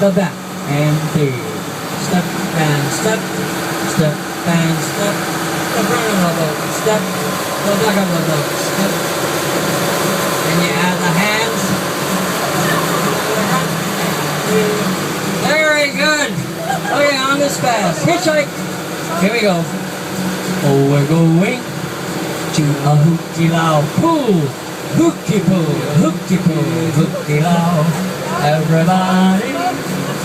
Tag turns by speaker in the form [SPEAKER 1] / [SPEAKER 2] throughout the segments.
[SPEAKER 1] the back and three. Step and step, step and step. The front of the boat, step. The back of the boat, step. And you add the hands. Very good. Oh, okay, on this fast. Hitchhike. Here we go. Oh, we're going to a hooky lao pool. Hooky pool, hooky pool, hooky lao. Everybody,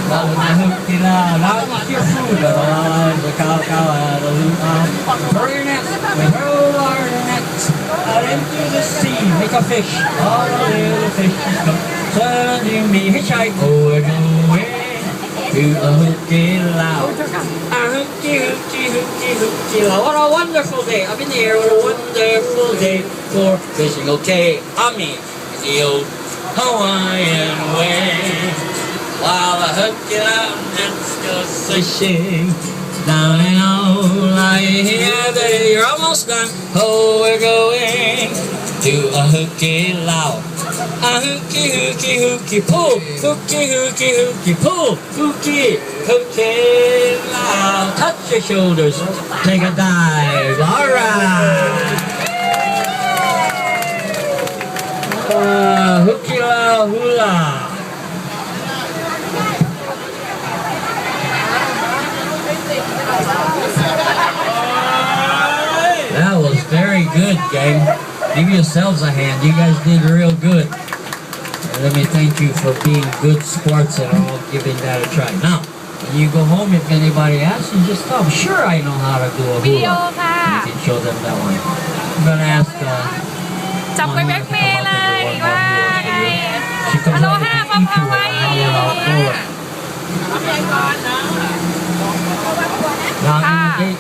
[SPEAKER 1] love the hooky. Now eat your food, the line, the cow cow, and the loot Throw your net, we throw our nets out into the sea. Make a fish, all the little fishes come turning me. Hitchhike, oh, we're going to a hooky lao. A hooky, hooky, hooky, hooky lao. What a wonderful day. In the air, what a wonderful day for fishing. Okay, on me. The old Hawaiian way. The hooky lao nets go fishing. Down and out, lying here, baby, you're almost done. Oh, we're going to a hooky lao. A hooky, hooky, hooky, pull. Hooky, hooky, hooky, pull. Hooky, hooky, loud. Touch your shoulders. Take a dive. All right. Uh, hooky, la, hula. That was very good, gang. Give yourselves a hand. You guys did real good. Let me thank you for being good sports and all giving that a try. Now, when you go home, if anybody asks you, just tell them, sure I know how to do a hula. You can show them that one. I'm going to ask uh,
[SPEAKER 2] Mama
[SPEAKER 1] to come